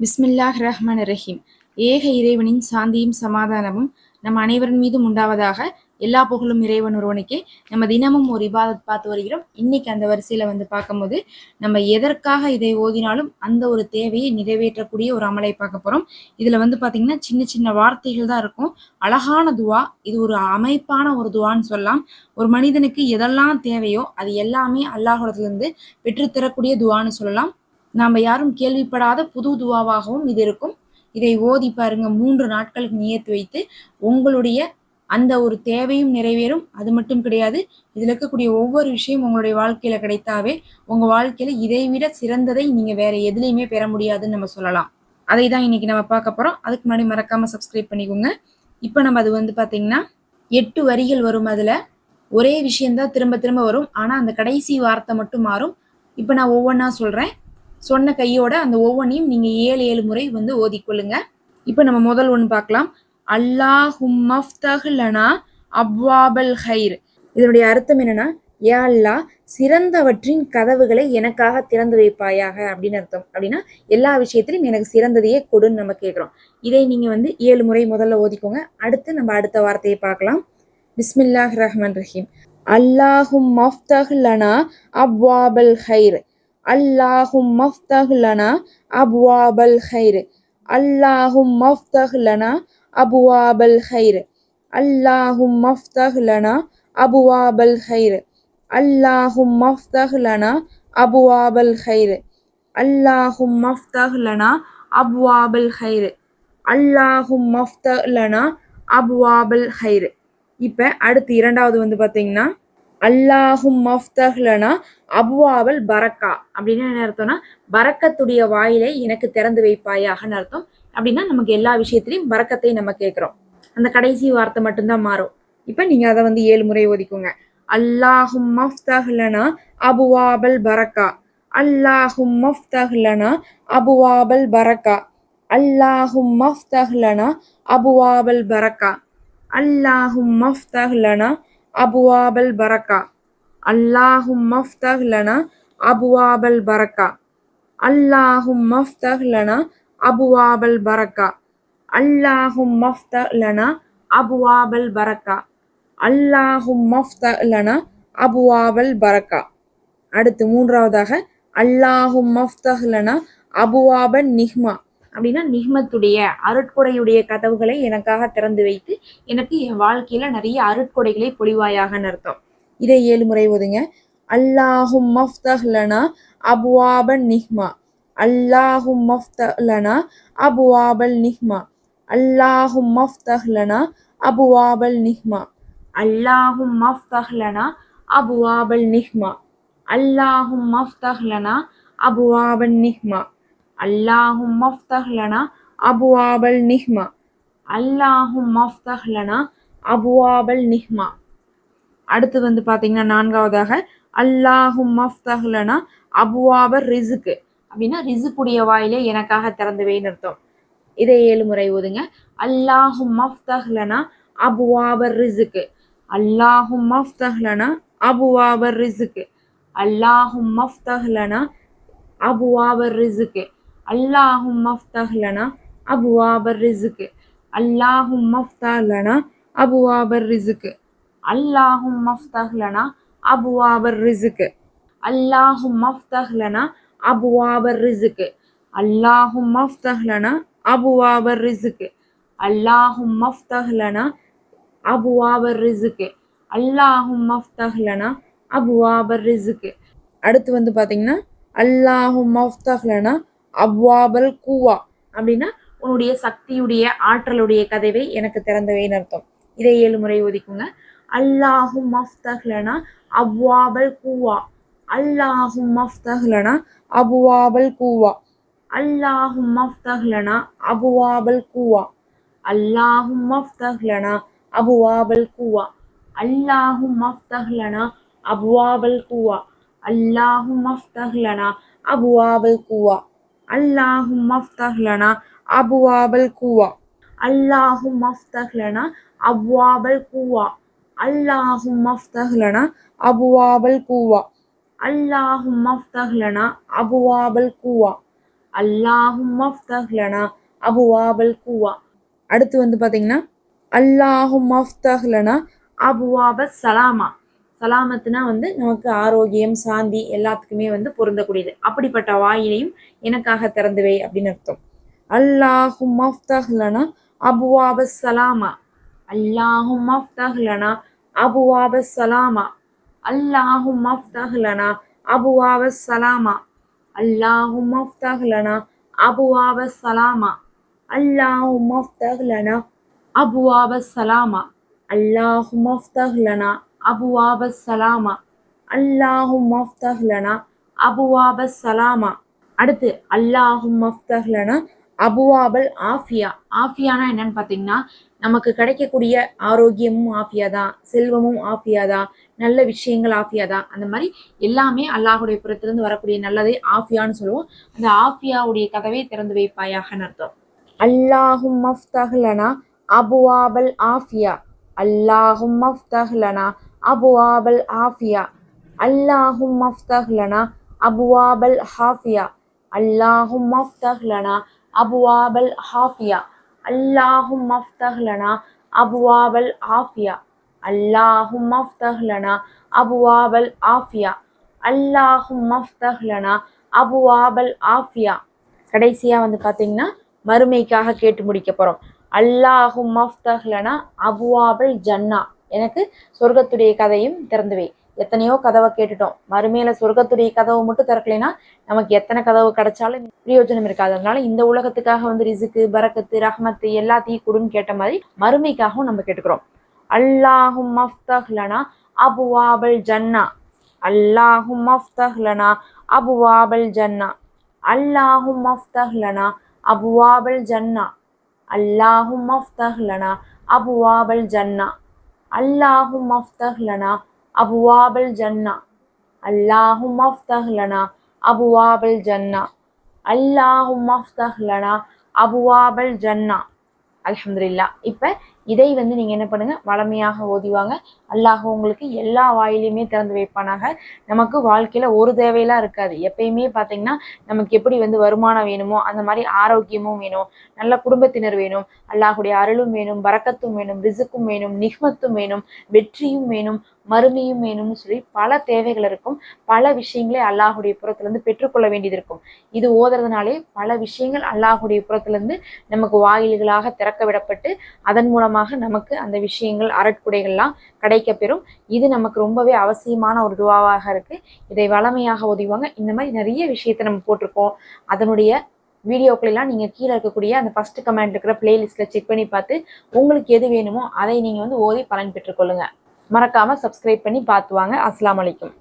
பிஸ்மில்லாஹ் ரஹ்மான் ரஹீம் ஏக இறைவனின் சாந்தியும் சமாதானமும் நம் அனைவரின் மீதும் உண்டாவதாக எல்லா புகழும் இறைவன் ஒருவனுக்கே நம்ம தினமும் ஒரு இபாதத் பார்த்து வருகிறோம். இன்னைக்கு அந்த வரிசையில வந்து பார்க்கும்போது நம்ம எதற்காக இதை ஓதினாலும் அந்த ஒரு தேவையை நிறைவேற்றக்கூடிய ஒரு அமலை பார்க்க போறோம். இதுல வந்து பாத்தீங்கன்னா சின்ன சின்ன வார்த்தைகள் தான் இருக்கும். அழகான துவா இது ஒரு அமைப்பான ஒரு துவான்னு சொல்லலாம். ஒரு மனிதனுக்கு எதெல்லாம் தேவையோ அது எல்லாமே அல்லாஹிடத்துல இருந்து பெற்றுத்தரக்கூடிய துவான்னு சொல்லலாம். நாம் யாரும் கேள்விப்படாத புது துவாவாகவும் இது இருக்கும். இதை ஓதி பாருங்க மூன்று நாட்களுக்கு நியத்து வைத்து உங்களுடைய அந்த ஒரு தேவையும் நிறைவேறும். அது மட்டும் கிடையாது இதில் இருக்கக்கூடிய ஒவ்வொரு விஷயம் உங்களுடைய வாழ்க்கையில கிடைத்தாவே உங்க வாழ்க்கையில இதை விட சிறந்ததை நீங்க வேற எதுலையுமே பெற முடியாதுன்னு நம்ம சொல்லலாம். அதை தான் இன்னைக்கு நம்ம பார்க்க போறோம். அதுக்கு முன்னாடி மறக்காம சப்ஸ்கிரைப் பண்ணிக்கோங்க. இப்போ நம்ம அது வந்து பார்த்திங்கன்னா எட்டு வரிகள் வரும் அதுல. ஒரே விஷயம்தான் திரும்ப திரும்ப வரும். ஆனால் அந்த கடைசி வார்த்தை மட்டும் மாறும். இப்போ நான் ஒவ்வொன்றா சொல்றேன். சொன்ன கையோட அந்த ஒவ்வொன்றையும் நீங்க ஏழு ஏழு முறை வந்து ஓதிக்கொள்ளுங்க இப்போ நம்ம முதல் ஒன்று பார்க்கலாம். அல்லாஹும்மஃப்தஹ்லனா அப்வாபல் ஹைர். இதனுடைய அர்த்தம் என்னன்னா யா அல்லாஹ் சிறந்தவற்றின் கதவுகளை எனக்காக திறந்து வைப்பாயாக அப்படின்னு அர்த்தம். அப்படின்னா எல்லா விஷயத்திலும் எனக்கு சிறந்ததையே கொடுன்னு நம்ம கேட்குறோம். இதை நீங்கள் வந்து ஏழு முறை முதல்ல ஓதிக்கோங்க. அடுத்து நம்ம அடுத்த வார்த்தையை பார்க்கலாம். பிஸ்மில்லாஹ் ரஹ்மான் ரஹீம். அல்லாஹும் மஃப்தஹ்லனா அப்வாபல் ஹைர். அல்லாஹும் மஃப்தஹ்லனா அபுவாபல் ஹைர் அல்லாஹும் மஃப்தஹ்லனா அபுவாபல் ஹைர் அல்லாஹும் மஃப்தஹ்லனா அபுவாபல் ஹைர் அல்லாஹும் மஃப்தஹ்லனா அபுவாபல் ஹைர் அல்லாஹும் மஃப்தஹ்லனா அபுவாபல் ஹைர் அல்லாஹும் மஃப்தஹ்லனா அபுவாபல் ஹைர் இப்போ அடுத்து இரண்டாவது வந்து பார்த்தீங்கன்னா அல்லாஹும் மஃப்தஹ்லனா அபுவாவல் அபுவாபல் பரக்கா. அப்படின்னு என்ன அர்த்தம்னா பரக்கத்துடைய வாயிலை எனக்கு திறந்து வைப்பாயாகன்னு அர்த்தம்? அப்படின்னா நமக்கு எல்லா விஷயத்திலையும் பறக்கத்தை நம்ம கேட்குறோம். அந்த கடைசி வார்த்தை மட்டும்தான் மாறும். இப்போ நீங்கள் அதை வந்து ஏழு முறை ஒதுக்குங்க. அல்லாஹும் மஃப்தஹ்லனா அபுவாபல் பரக்கா. அல்லாஹும் மஃப்தஹ்லனா அபுவாபல் பரக்கா. அல்லாஹும் மஃப்தஹ்லனா அபுவாபல் பரக்கா. அல்லாஹும் மஃப்தஹ்லனா அபுவாபல் பரக்கா. அல்லாஹும் மஃப்தஹ்லனா அபுவாபல் பரக்கா. அல்லாஹும் மஃப்தஹ்லனா அபுவாபல் பரக்கா. அல்லாஹும் மஃப்த லனா அபுவாபல் பரக்கா. அல்லாஹும் மஃப்த லனா அபுவாபல் பரக்கா. அடுத்து மூன்றாவதாக அல்லாஹும் மஃப்தஹ் லனா அபுவாபன் நிஹ்மா. அப்படின்னா நிஹ்மத்துடைய அருட்கொடையுடைய கதவுகளை எனக்காக திறந்து வைத்து எனக்கு என் வாழ்க்கையில நிறைய அருட்கொடைகளை பொழிவாயாகன்னு அர்த்தம் இதை ஏழு முறை ஓதுங்க. அல்லாஹும் மஃப்தஹ்லனா அபுவாபன் நிஹ்மா. அல்லாஹும் மஃப்தஹ்லனா அபுவாபல் நிஹ்மா. அல்லாஹும் மஃப்தஹ்லனா அபுவாபல் நிஹ்மா. அல்லாஹும் மஃப்தஹ்லனா அபுவாபல் நிஹ்மா. அல்லாஹும் மஃப்தஹ்லனா அபுவாபன் அபுவாபல் நிஹ்மா. அல்லாஹும் மஃப்தஹ்லனா அபுவாபல் நிஹ்மா. அல்லாஹும் மஃப்தஹ்லனா அபுவாபல் நிஹ்மா. அடுத்து வந்து பார்த்தீங்கன்னா நான்காவதாக அல்லாஹும் மஃப்தஹ்லனா அபுவாபர் ரிசுக்கு அப்படின்னா ரிசுக்குடைய வாயிலே எனக்காக திறந்துவேன்னு அர்த்தம். இதை ஏழு முறை ஓதுங்க. அல்லாஹும் மஃப்தஹ்லனா அபுவாபர் ரிசுக்கு அல்லாஹும் மஃப்தஹ்லனா அபுவாபர் ரிசுக்கு அல்லாஹும் மஃப்தஹ்லனா அபுவாபர் ரிசுக்கு அல்லாஹும் மஃப்தஹ்லனா அபுவாபர் ரிசுக்கு அல்லாஹும் மஃப்தஹ்லனா அபுவாபர் ரிசுக்கு அல்லாஹும் மஃப்தஹ்லனா அபுவாபர் ரிசுக்கு அல்லாஹும் மஃப்தஹ்லனா அபுவாபர் ரிசுக்கு அல்லாஹும் மஃப்தஹ்லனா அபுவாபர் ரிசுக்கு அல்லாஹும் மஃப்தஹ்லனா அபுவாபர் ரிசுக்கு அல்லாஹும் மஃப்தஹ்லனா அபுவாபர் ரிசுக்கு அடுத்து வந்து பார்த்தீங்கன்னா அல்லாஹும் மஃப்தஹ்லனா அவ்வாபல் கூவா. அப்படின்னா உன்னுடைய சக்தியுடைய ஆற்றலுடைய கதவை எனக்கு திறந்தவைன்னு அர்த்தம். இதை ஏழு முறை ஒதுக்குங்க அல்லாஹும் மஃப்தஹ்லனா அவ்வாபல் கூவா. அல்லாஹும் மஃப்தஹ்லனா அபுவாபல் கூவா. அல்லாஹும் மஃப்தஹ்லனா அபுவாபல் கூவா. அல்லாஹும் மஃப்தஹ்லனா அபுவாபல் கூவா. அல்லாஹும் மஃப்தஹ்லனா அபுவாபல் கூவா. அல்லாஹும் மஃப்தஹ்லனா அபுவாபல் கூவா. அல்லாஹும் மஃப்தஹ்லனா அபுவாபல் கூவா. அல்லாஹும் மஃப்தஹ்லனா அபுவாபல் கூவா. அல்லாஹும் மஃப்தஹ்லனா அபுவாபல் கூவா. அல்லாஹும் மஃப்தஹ்லனா அபுவாபல் கூவா. அல்லாஹும் மஃப்தஹ்லனா அபுவாபல் குவா. அடுத்து வந்து பார்த்தீங்கன்னா அல்லாஹும் மஃப்தஹ்லனா அபுவாப சலாமா. சலாமத்துனா வந்து நமக்கு ஆரோக்கியம் சாந்தி எல்லாத்துக்குமே வந்து பொருந்தக்கூடியது. அப்படிப்பட்ட வாயிலையும் எனக்காக திறந்துவை அப்படின்னு அர்த்தம். அல்லாஹும் மஃப்தஹ்லனா அபுவாப சலாமா. அல்லாஹும் மஃப்தஹ்லனா அபுவாப சலாமா. அல்லாஹும் மஃப்தஹ்லனா அபுவாப சலாமா. அல்லாஹும் மஃப்தஹ்லனா அபுவாப சலாமா. அல்லாஹும் மஃப்தஹ்லனா அபுவாப சலாமா. அல்லாஹும் மஃப்தஹ்லனா அபுவாப சலாமா அல்லாஹும் மஃப்தஹ்லனா அபுவாப சலாமா அடுத்து அல்லாஹும் மஃப்தஹ்லனா அபுவாபல் ஆஃபியா. ஆஃபியானா என்னன்னு பார்த்தீங்கன்னா நமக்கு கிடைக்கக்கூடிய ஆரோக்கியமும் ஆஃபியா தான் செல்வமும் ஆஃபியா தான் நல்ல விஷயங்கள் ஆஃபியா தான் அந்த மாதிரி எல்லாமே அல்லாஹுடைய புறத்திலிருந்து வரக்கூடிய நல்லதே ஆஃபியான்னு சொல்லுவோம். அந்த ஆஃபியாவுடைய கதவை திறந்து வைப்பாயாகன்னு அர்த்தம். அல்லாஹும் மஃப்தஹ்லனா அபுவாபல் ஆஃபியா. அல்லாஹும் மஃப்தஹ்லனா அபுவாபல் ஆஃபியா அல்லாஹும் மஃப்தஹ்லனா அபுவாபல் ஹாஃபியா அல்லாஹும் மஃப்தஹ்லனா அபுவாபல் ஹாஃபியா அல்லாஹும் மஃப்தஹ்லனா அபுவாபல் ஆஃபியா அல்லாஹும் மஃப்தஹ்லனா அபுவாபல் ஆஃபியா அல்லாஹும் மஃப்தஹ்லனா அபுவாபல் ஆஃபியா கடைசியாக வந்து பார்த்தீங்கன்னா மறுமைக்காக கேட்டு முடிக்க போகிறோம் அல்லாஹும் மஃப்தஹ்லனா அபுவாபல் ஜன்னா எனக்கு சொர்க்கத்துடைய கதையும் திறந்துவை. எத்தனையோ கதவை கேட்டுட்டோம். மறுமையில சொர்க்கத்துடைய கதவை மட்டும் திறக்கலைன்னா நமக்கு எத்தனை கதவு கிடைச்சாலும் பிரயோஜனம் இருக்காது. அதனால இந்த உலகத்துக்காக வந்து ரிசுக்கு பரக்கத்து ரஹமத்து எல்லாத்தையும் கொடுன்னு கேட்ட மாதிரி மறுமைக்காகவும் நம்ம கேட்டுக்கிறோம். அல்லாஹும் அஃப்தஹ்லனா அபுவாபல் ஜன்னா. அல்லாஹும் அஃப்தஹ்லனா அபுவாபல் ஜன்னா. அல்லாஹும் அஃப்தஹ்லனா அபுவாபல் ஜன்னா. அல்லாஹும் அஃப்தஹ்லனா அபுவாபல் ஜன்னா. அல்லாஹும் அஃப்தஹ்லனா அபுவாபல் ஜன்னா. அல்லாஹும் அஃப்தஹ்லனா அபுவாபல் ஜன்னா. அல்லாஹும் அஃப்தஹ்லனா அபுவாபல் ஜன்னா. அலமதுல்லா இப்போ இதை வந்து நீங்கள் என்ன பண்ணுங்கள் வளமையாக ஓதிவாங்க அல்லாஹ் உங்களுக்கு எல்லா வாயிலையுமே திறந்து வைப்பானாக. நமக்கு வாழ்க்கையில் ஒரு தேவையெல்லாம் இருக்காது. எப்பயுமே பார்த்தீங்கன்னா நமக்கு எப்படி வந்து வருமானம் வேணுமோ அந்த மாதிரி ஆரோக்கியமும் வேணும். நல்ல குடும்பத்தினர் வேணும். அல்லாஹுடைய அருளும் வேணும் பறக்கத்தும் வேணும் ரிசுக்கும் வேணும் நிஹ்மத்தும் வேணும் வெற்றியும் வேணும் மறுமையும் வேணும்னு சொல்லி பல தேவைகள் இருக்கும். பல விஷயங்களே அல்லாஹுடைய புறத்துலேருந்து பெற்றுக்கொள்ள வேண்டியது இருக்கும். இது ஓதுறதுனாலே பல விஷயங்கள் அல்லாஹுடைய புறத்துலேருந்து நமக்கு வாயில்களாக திறக்க விடப்பட்டு அதன் மூலமாக நமக்கு அந்த விஷயங்கள் அரட்குடைகள்லாம் கிடைக்கப்பெறும். இது நமக்கு ரொம்பவே அவசியமான ஒரு துவாவாக இருக்குது இதை வளமையாக உதவுவாங்க இந்த மாதிரி நிறைய விஷயத்தை நம்ம போட்டிருக்கோம். அதனுடைய வீடியோக்களெல்லாம் நீங்கள் கீழே இருக்கக்கூடிய அந்த ஃபஸ்ட்டு கமெண்ட் இருக்கிற பிளேலிஸ்ட்டில் செக் பண்ணி பார்த்து உங்களுக்கு எது வேணுமோ அதை நீங்கள் வந்து ஓதி பலன் பெற்றுக்கொள்ளுங்க. மறக்காமல் சப்ஸ்கிரைப் பண்ணி பார்த்து வாங்க அஸ்லாம் வலைக்கும்